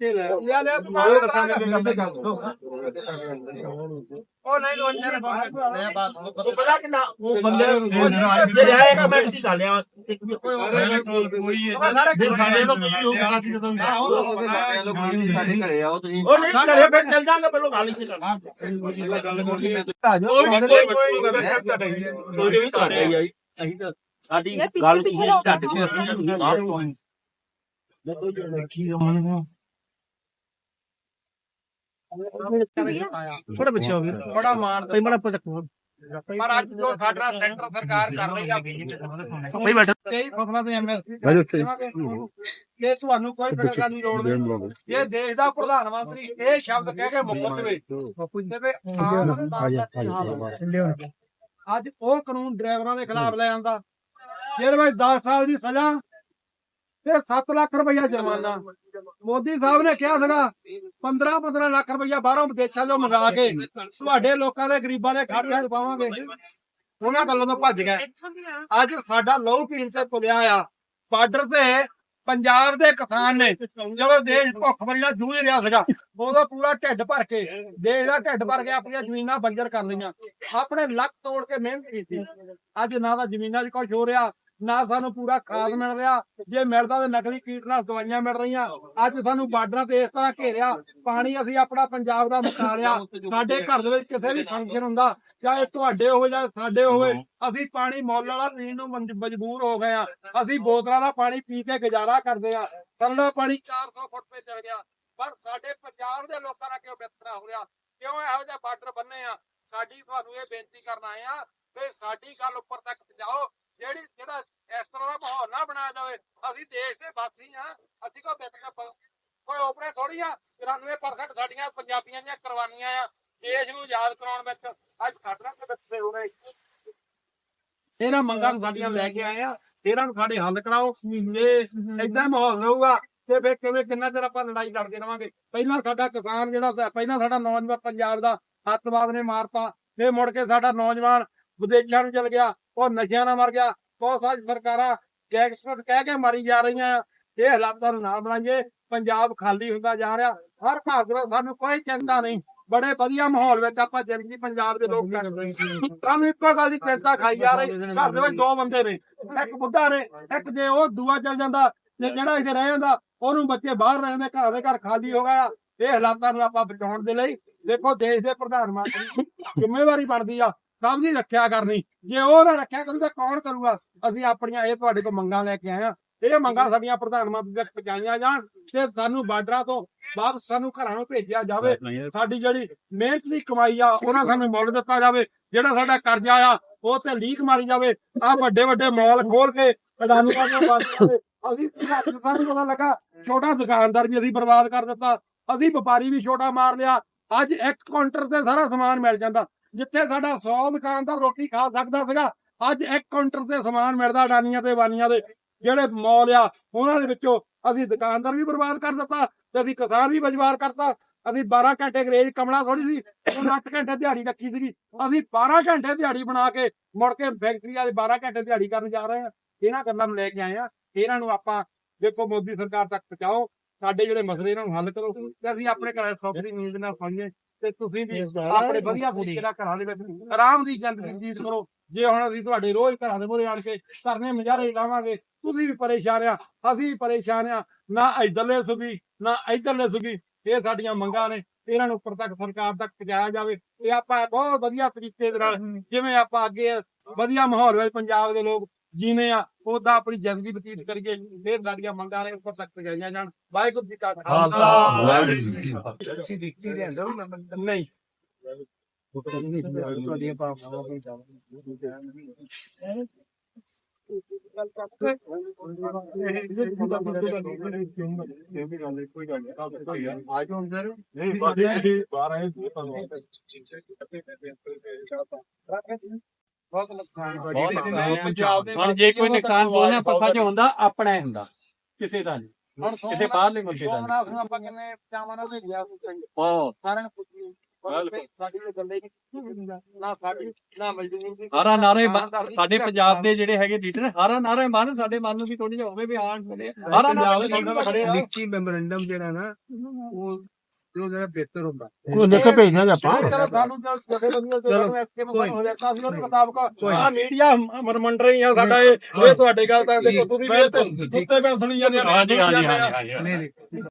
ਤੇ ਲੈ ਲਿਆ ਲਿਆ ਤੂੰ ਮਾਰੇ ਮਾਰੇ ਰੱਖਾਂਗੇ ਰੱਖਾਂਗੇ ਤੇ ਗੱਲ ਉਹ ਨਹੀਂ ਦੋ ਅੰਜਰ ਲੈ ਬਾਤ ਤੂੰ ਪਤਾ ਕਿੰਨਾ ਉਹ ਬੰਦੇ ਜਿਹੜੇ ਆਏਗਾ ਮੈਂ ਕੀ ਕਰ ਲਿਆ ਇੱਕ ਵੀ ਸਾਰੇ ਕੋਲ ਕੋਈ ਹੈ ਉਹ ਸਾਰੇ ਜੇ ਸਾਡੇ ਤੋਂ ਤੁਸੀਂ ਉਹ ਕਹਾ ਕਿ ਜਦੋਂ ਸਾਡੇ ਘਰੇ ਆਓ ਤੁਸੀਂ ਉਹ ਨਹੀਂ ਕਰੇ ਫਿਰ ਚੱਲ ਜਾਾਂਗੇ ਪਹਿਲਾਂ ਗੱਲ ਹੀ ਚੱਲਣਾ ਗੱਲ ਕਰਨੀ ਮੈਂ ਉਹ ਵੀ ਕੋਈ ਥੋੜਾ ਪਿੱਛੇ ਹੋ ਗਿਆ ਬੜਾ ਮਾਣ ਕਈ ਬੜਾ ਪਟਕ ਪਰ ਅੱਜ ਜੋ ਸਾਡਾ ਸੈਂਟਰ ਸਰਕਾਰ ਕਰ ਰਹੀ ਆ ਕੋਈ ਬੈਠਾ। ਤੇਈ ਫਸਲਾਂ ਦੇ ਐਮਐਸਪੀ। ਇਹ ਤੁਹਾਨੂੰ ਕੋਈ ਫਿਕਰ ਦੀ ਲੋੜ ਨਹੀਂ ਇਹ ਦੇਸ਼ ਦਾ ਪ੍ਰਧਾਨ ਮੰਤਰੀ ਇਹ ਸ਼ਬਦ ਕਹਿ ਕੇ ਮੁੱਕਰ ਤੇ ਅੱਜ ਉਹ ਕਾਨੂੰਨ ਡਰਾਈਵਰਾਂ ਦੇ ਖਿਲਾਫ ਲੈ ਆਂਦਾ। ਜਿਹਦੇ ਵਿੱਚ 10 ਸਾਲ ਦੀ ਸਜ਼ਾ ਤੇ 7 ਲੱਖ ਰੁਪਇਆ ਜੁਰਮਾਨਾ। ਮੋਦੀ ਸਾਹਿਬ ਨੇ ਕਿਹਾ ਸੀਗਾ 15 15 ਲੱਖ ਰੁਪਇਆ ਬਾਹਰੋਂ ਵਿਦੇਸ਼ਾਂ ਤੋਂ ਮੰਗਾ ਕੇ ਤੁਹਾਡੇ ਲੋਕਾਂ ਦੇ ਗਰੀਬਾਂ ਦੇ ਖਾਤਿਆਂ 'ਚ ਪਾਵਾਂਗੇ। ਉਹਨਾਂ ਗੱਲਾਂ ਤੋਂ ਭੱਜ ਗਏ। ਅੱਜ ਸਾਡਾ ਲਹੂ ਪੀਣ ਤੇ ਤੁਲਿਆ ਆ। ਬਾਰਡਰ ਤੇ ਪੰਜਾਬ ਦੇ ਕਿਸਾਨ ਨੇ ਜਦੋਂ ਦੇਸ਼ ਭੁੱਖ ਮਰੀ ਜੂਝ ਰਿਹਾ ਸੀਗਾ। ਉਦੋਂ ਪੂਰਾ ਢਿੱਡ ਭਰ ਕੇ, ਦੇਸ਼ ਦਾ ਢਿੱਡ ਭਰ ਕੇ ਆਪਣੀਆਂ ਜ਼ਮੀਨਾਂ ਬੰਜਰ ਕਰ ਲਈਆਂ। ਆਪਣੇ ਲੱਕ ਤੋੜ ਕੇ ਮਿਹਨਤ ਕੀਤੀ। ਅੱਜ ਨਾ ਤਾਂ ਜ਼ਮੀਨਾਂ 'ਚ ਕੁਝ ਹੋ ਰਿਹਾ ਨਾ ਸਾਨੂੰ ਪੂਰਾ ਖਾਦ ਮਿਲ ਰਿਹਾ। ਜੇ ਮਿਲਦਾ ਤਾਂ ਨਕਲੀ ਕੀਟਨਾਸ਼ਕ ਦਵਾਈਆਂ ਮਿਲ ਰਹੀਆਂ। ਅੱਜ ਸਾਨੂੰ ਬਾਰਡਰਾਂ ਤੇ ਇਸ ਤਰ੍ਹਾਂ ਘੇਰਿਆ। ਪਾਣੀ ਅਸੀਂ ਆਪਣਾ ਪੰਜਾਬ ਦਾ ਮੁਕਾ ਲਿਆ। ਸਾਡੇ ਘਰ ਦੇ ਵਿੱਚ ਕਿਸੇ ਵੀ ਫੰਕਸ਼ਨ ਹੁੰਦਾ, ਚਾਹੇ ਤੁਹਾਡੇ ਹੋਵੇ ਜਾਂ ਸਾਡੇ ਹੋਵੇ, ਅਸੀਂ ਪਾਣੀ ਮੁੱਲ ਵਾਲਾ ਪੀਣ ਨੂੰ ਮਜਬੂਰ ਹੋ ਗਏ ਆ। ਅਸੀਂ ਬੋਤਲਾਂ ਦਾ ਪਾਣੀ ਪੀ ਕੇ ਗੁਜ਼ਾਰਾ ਕਰਦੇ ਆ। ਤਰਲਾ ਪਾਣੀ 400 ਫੁੱਟ ਤੇ ਚਲ ਗਿਆ। ਪਰ ਸਾਡੇ ਪੰਜਾਬ ਦੇ ਲੋਕਾਂ ਨਾਲ ਕਿਉਂ ਬਿਹਤਰਾ ਹੋ ਰਿਹਾ? ਕਿਉਂ ਇਹੋ ਜਿਹਾ ਬਾਰਡਰ ਬੰਨੇ ਆ? ਸਾਡੀ ਤੁਹਾਨੂੰ ਇਹ ਬੇਨਤੀ ਕਰਨ ਆਏ ਆ ਵੀ ਸਾਡੀ ਗੱਲ ਉੱਪਰ ਤੱਕ ਪਹੁੰਚਾਓ। ਜਿਹੜੀ, ਜਿਹੜਾ ਇਸ ਤਰ੍ਹਾਂ ਦਾ ਮਾਹੌਲ ਨਾ ਬਣਾਇਆ ਜਾਵੇ, ਅਸੀਂ ਦੇਸ਼ ਦੇ ਵਾਸੀ ਆ ਅਸੀਂ ਕੋ ਬਿਹਤਰ ਕੋਈ ਓਪਰੇ ਥੋੜੀ ਆ 93% ਸਾਡੀਆਂ ਪੰਜਾਬੀਆਂ ਦੀਆਂ ਕੁਰਬਾਨੀਆਂ ਆ, ਦੇਸ਼ ਨੂੰ ਯਾਦ ਕਰਾਉਣ ਵਿੱਚ। ਅੱਜ ਸਾਡਾ ਤੇ ਹੋ ਗਏ। ਇਹਨਾਂ ਮੰਗਾਂ ਨੂੰ ਸਾਡੀਆਂ ਲੈ ਕੇ ਆਏ ਆ, ਇਹਨਾਂ ਨੂੰ ਸਾਡੇ ਹੱਲ ਕਰਾਓ। ਜੇ ਏਦਾਂ ਮਾਹੌਲ ਰਹੂਗਾ, ਤੇ ਫਿਰ ਕਿਵੇਂ, ਕਿੰਨਾ ਚਿਰ ਆਪਾਂ ਲੜਾਈ ਲੜਦੇ ਰਵਾਂਗੇ? ਪਹਿਲਾਂ ਸਾਡਾ ਕਿਸਾਨ ਜਿਹੜਾ ਪਹਿਲਾਂ ਸਾਡਾ ਨੌਜਵਾਨ ਪੰਜਾਬ ਦਾ ਅੱਤਵਾਦ ਨੇ ਮਾਰਤਾ, ਫਿਰ ਮੁੜ ਕੇ ਸਾਡਾ ਨੌਜਵਾਨ ਵਿਦੇਸ਼ਾਂ ਨੂੰ ਚਲ ਗਿਆ ਉਹ ਨਸ਼ਿਆਂ ਨਾਲ ਮਰ ਗਿਆ ਬਹੁਤ ਸਾਰੀ ਸਰਕਾਰਾਂ ਗੈਂਗਸਟਰ ਕਹਿ ਕੇ ਮਾਰੀ ਜਾ ਰਹੀਆਂ। ਇਹ ਹਾਲਾਤਾਂ ਨੂੰ ਨਾ ਬਣਾਈਏ ਪੰਜਾਬ ਖਾਲੀ ਹੁੰਦਾ ਜਾ ਰਿਹਾ ਹਰ ਘਰ ਦੇ ਸਾਨੂੰ ਕੋਈ ਚਿੰਤਾ ਨਹੀਂ ਬੜੇ ਵਧੀਆ ਮਾਹੌਲ ਵਿੱਚ ਆਪਾਂ ਜ਼ਿੰਦਗੀ ਪੰਜਾਬ ਦੇ ਲੋਕ। ਸਾਨੂੰ ਇੱਕੋ ਗੱਲ ਦੀ ਚਿੰਤਾ ਖਾਈ ਜਾ ਰਹੀ ਘਰ ਦੇ ਵਿੱਚ ਦੋ ਬੰਦੇ ਨੇ ਇੱਕ ਬੁੱਢਾ ਨੇ ਇੱਕ ਜੇ ਉਹ ਦੂਆ ਚੱਲ ਜਾਂਦਾ ਤੇ ਜਿਹੜਾ ਇੱਥੇ ਰਹਿ ਜਾਂਦਾ ਉਹਨੂੰ ਬੱਚੇ ਬਾਹਰ ਰਹਿੰਦੇ ਘਰਾਂ ਦੇ ਘਰ ਖਾਲੀ ਹੋ ਗਿਆ ਇਹ ਹਾਲਾਤਾਂ ਨੂੰ ਆਪਾਂ ਬਚਾਉਣ ਦੇ ਲਈ ਦੇਖੋ ਦੇਸ਼ ਦੇ ਪ੍ਰਧਾਨ ਮੰਤਰੀ ਜ਼ਿੰਮੇਵਾਰੀ ਬਣਦੀ ਆ ਸਭ ਦੀ ਰੱਖਿਆ ਕਰਨੀ। ਜੇ ਉਹ ਨਾ ਰੱਖਿਆ ਕਰੂਗਾ ਕੌਣ ਕਰੂਗਾ? ਅਸੀਂ ਆਪਣੀਆਂ ਇਹ ਤੁਹਾਡੇ ਕੋਲ ਮੰਗਾਂ ਲੈ ਕੇ ਆਏ ਆ ਇਹ ਮੰਗਾਂ ਸਾਡੀਆਂ ਪ੍ਰਧਾਨ ਮੰਤਰੀ ਤੱਕ ਪਹੁੰਚਾਈਆਂ ਜਾਣ ਤੇ ਸਾਨੂੰ ਬਾਰਡਰਾਂ ਤੋਂ ਵਾਪਸ ਸਾਨੂੰ ਘਰਾਂ ਨੂੰ ਭੇਜਿਆ ਜਾਵੇ। ਸਾਡੀ ਜਿਹੜੀ ਮਿਹਨਤ ਦੀ ਕਮਾਈ ਆ ਉਹਨਾਂ ਸਾਨੂੰ ਮੁੱਲ ਦਿੱਤਾ ਜਾਵੇ। ਜਿਹੜਾ ਸਾਡਾ ਕਰਜ਼ਾ ਆ ਉਹ ਤੇ ਲੀਕ ਮਾਰੀ ਜਾਵੇ। ਆ ਵੱਡੇ ਵੱਡੇ ਮਾਲ ਖੋਲ ਕੇ ਅਡਾਨੀਆਂ ਦੇ ਦੇ ਅਸੀਂ ਸਾਨੂੰ ਪਤਾ ਲੱਗਾ ਛੋਟਾ ਦੁਕਾਨਦਾਰ ਵੀ ਅਸੀਂ ਬਰਬਾਦ ਕਰ ਦਿੱਤਾ। ਅਸੀਂ ਵਪਾਰੀ ਵੀ ਛੋਟਾ ਮਾਰ ਲਿਆ। ਅੱਜ ਇੱਕ ਕਾਊਂਟਰ ਤੇ ਸਾਰਾ ਸਮਾਨ ਮਿਲ ਜਾਂਦਾ। ਜਿੱਥੇ ਸਾਡਾ 100 ਦੁਕਾਨਦਾਰ ਰੋਟੀ ਖਾ ਸਕਦਾ ਸੀਗਾ, ਅੱਜ ਇੱਕ ਕਾਊਂਟਰ ਤੇ ਸਮਾਨ ਮਿਲਦਾ ਅਡਾਨੀਆਂ ਤੇ ਬਾਨੀਆਂ ਦੇ, ਜਿਹੜੇ ਮੌਲ ਆ, ਉਹਨਾਂ ਦੇ ਵਿੱਚੋਂ ਅਸੀਂ ਦੁਕਾਨਦਾਰ ਵੀ ਬਰਬਾਦ ਕਰ ਦਿੱਤਾ ਤੇ ਅਸੀਂ ਕਿਸਾਨ ਵੀ ਬਜਵਾਰ ਕਰਤਾ। ਅਸੀਂ 12 ਘੰਟੇ ਅੰਗਰੇਜ਼ ਕਮਲਾ ਥੋੜੀ ਸੀ ਉਹ 8 ਘੰਟੇ ਦਿਹਾੜੀ ਰੱਖੀ ਸੀਗੀ। ਅਸੀਂ 12 ਘੰਟੇ ਦਿਹਾੜੀ ਬਣਾ ਕੇ ਮੁੜ ਕੇ ਫੈਕਟਰੀਆਂ ਦੇ 12 ਘੰਟੇ ਦਿਹਾੜੀ ਕਰਨ ਜਾ ਰਹੇ ਆ ਇਹਨਾਂ ਗੱਲਾਂ ਨੂੰ ਲੈ ਕੇ ਆਏ ਆ ਇਹਨਾਂ ਨੂੰ ਆਪਾਂ ਦੇਖੋ ਮੋਦੀ ਸਰਕਾਰ ਤੱਕ ਪਹੁੰਚਾਓ। ਸਾਡੇ ਜਿਹੜੇ ਮਸਲੇ ਇਹਨਾਂ ਨੂੰ ਹੱਲ ਕਰੋ ਤੇ ਅਸੀਂ ਆਪਣੇ ਘਰਾਂ ਸੌਖੀ ਨੀਂਦ ਨਾਲ ਸੌਂਈਏ ਤੇ ਤੁਸੀਂ ਵੀ ਆਪਣੇ ਵਧੀਆ ਤਰੀਕੇ ਨਾਲ ਘਰਾਂ ਦੇ ਵਿੱਚ ਆਰਾਮ ਦੀ ਜ਼ਿੰਦਗੀ ਜੀਤ ਕਰੋ। ਜੇ ਹੁਣ ਅਸੀਂ ਤੁਹਾਡੇ ਰੋਜ਼ ਘਰਾਂ ਦੇ ਮੂਹਰੇ ਆਣ ਕੇ ਸਰਨੇ ਮਜ਼ਾਰੇ ਲਾਵਾਂਗੇ ਤੁਸੀਂ ਵੀ ਪਰੇਸ਼ਾਨ ਆ ਅਸੀਂ ਵੀ ਪਰੇਸ਼ਾਨ ਆ। ਨਾ ਇਧਰਲੇ ਸੁਗੀ ਨਾ ਇਧਰਲੇ ਸੁਗੀ ਇਹ ਸਾਡੀਆਂ ਮੰਗਾਂ ਨੇ। ਇਹਨਾਂ ਨੂੰ ਉੱਪਰ ਤੱਕ ਸਰਕਾਰ ਤੱਕ ਪਹੁੰਚਾਇਆ ਜਾਵੇ। ਇਹ ਆਪਾਂ ਬਹੁਤ ਵਧੀਆ ਤਰੀਕੇ ਦੇ ਨਾਲ ਜਿਵੇਂ ਆਪਾਂ ਅੱਗੇ ਵਧੀਆ ਮਾਹੌਲ ਵਿੱਚ ਪੰਜਾਬ ਦੇ ਲੋਕ ਜੀਨੇ ਆ ਉਹਦਾ ਆਪਣੀ ਜ਼ਿੰਦਗੀ ਬਤੀਤ ਕਰੀਏ ਇਹ ਸਾਡੀਆਂ ਮੰਗਾਂ ਨੇ ਉੱਪਰ ਤੱਕ ਪਹੁੰਚਾਈਆਂ ਜਾਣ। ਵਾਹਿਗੁਰੂ ਜੀ ਕਾ ਖਾਲਸਾ। ਵਾਹਿਗੁਰੂ ਜੀ ਕੀ ਫਤਿਹ। ਤੁਸੀਂ ਦਿੱਤੀ ਦੇ ਅੰਦਰ ਨਹੀਂ। ਤੁਹਾਡੀਆਂ ਭਾਵਨਾਵਾਂ ਕੋਈ ਆਜੋ ਅੰਦਰ ਬਹੁਤ ਨੁਕਸਾਨ ਪੰਜਾਬ ਦੇ ਹੁਣ ਜੇ ਕੋਈ ਨੁਕਸਾਨ ਦੋਨਾਂ ਪੱਖਾਂ 'ਚ ਹੁੰਦਾ ਆਪਣਾ ਹੀ ਹੁੰਦਾ। ਕਿਸੇ ਦਾ ਨਹੀਂ। ਹੁਣ ਕਿਸੇ ਬਾਹਰਲੇ ਮੁਲਕ ਦਾ ਨਹੀਂ। ਸੋਮਨਾਥ ਨੂੰ ਆਪਾਂ ਕਿੰਨੇ ਚਾਵਾਂ ਨਾਲ ਭੇਜਿਆ ਬਹੁਤ। ਸਾਰਿਆਂ ਨੂੰ ਪੁੱਛੀ ਸਾਡੀ ਤੇ ਗੱਲੇ ਨਹੀਂ ਨਾ ਸਾਡੀ ਨਾ ਮਜ਼ਦੂਰ ਦੀ ਹਾਰਾ ਨਾਰੇ ਸਾਡੇ ਪੰਜਾਬ ਦੇ ਜਿਹੜੇ ਹੈਗੇ ਲੀਡਰ ਹਾਰਾ ਨਾਰੇ ਮਨ ਸਾਡੇ ਮਨ ਨੂੰ ਵੀ ਥੋੜੀ ਜਿਹਾ ਹੋਵੇ ਵੀ ਆਣ ਬਣੇ ਹਾਰਾ ਪੰਜਾਬ ਦੇ ਖੜੇ ਆ। ਲਿਖਤੀ ਮੈਮੋਰੈਂਡਮ ਜਿਹੜਾ ਨਾ ਉਹ ਜੋ ਜਿਹੜਾ ਬਿਹਤਰ ਹੁੰਦਾ ਉਹ ਕੇ ਭੇਜਣਾ ਜੀ ਆਪਾਂ ਚਲੋ ਸਾਨੂੰ ਜੋ ਜਥੇ ਬੰਦੀਆਂ ਜੋ ਐਸਕੇ ਨੂੰ ਹੋ ਜਾਂਦਾ ਸੀ ਉਹਦੇ ਮੁਤਾਬਕ ਆ ਮੀਡੀਆ ਮਰਮੰਡਰ ਹੀ ਆ ਸਾਡਾ ਇਹ ਇਹ ਤੁਹਾਡੇ ਗੱਲ ਤਾਂ ਦੇਖੋ ਤੁਸੀਂ ਵੀ ਸੁੱਤੇ ਪੈਸਣੀ ਜਾਂਦੇ ਹਾਂਜੀ ਹਾਂਜੀ ਹਾਂਜੀ ਹਾਂਜੀ ਨਹੀਂ ਨਹੀਂ